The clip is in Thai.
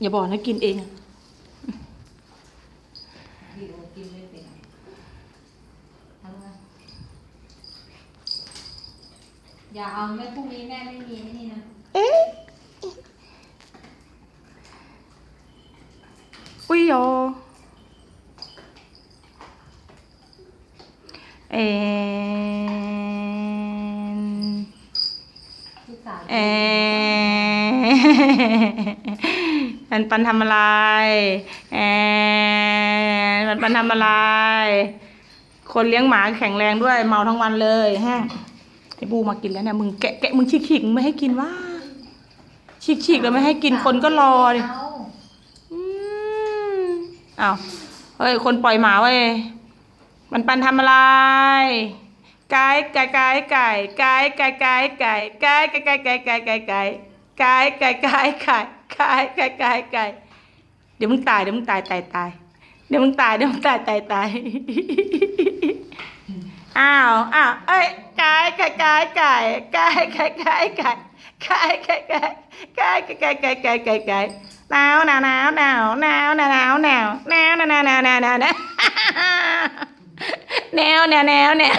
อย่าบอกนะกินเองอะวิวกินไม่เป็นทำไงอย่าเอาแม่พรุ่งนี้แม่ไม่มีนี่นะเอ๊ะอุ้ยโยเอ็นลูกสาวเอ็น ปันปันทำอะไรเอ็นปันปันทำอะไร คนเลี้ยงหมาแข็งแรงด้วย เมาทั้งวันเลยแห้งไอ้บูมากินแล้วเนี่ยมึงแกะแกะมึงฉีกฉีกไม่ให้กินว่าฉีกฉีกแล้วไม่ให้กินคนก็รอดิเอาอืมอ้าวเฮ้ยคนปล่อยหมาเว้ยมันปันทำอะไรไก่ไก่ไก่ไก่ไก่ไก่ไก่ไก่ไก่ไก่ไก่ไก่ไก่ไก่ไก่ไก่ไก่ไก่ ไก่ไก่ไก่ไก่เดี๋ยวมึงตายเดี๋ยวมึงตายตายตายเดี๋ยวมึงตายเดี๋ยวมึงตายตายตายอ้าวอ้าวเอ้ยไก่ไก่ไก่ไก่ไก่ไก่ไก่ไก่ไก่ไก่ไก่ไก่ไก่ไก่ไก่ไก่ไก่หนาวหนาวหนาวหนาวหนาวหนาวหนาวหนาวหนาวหนาวหนาวหนาวหนาวหนาวหนาวแนว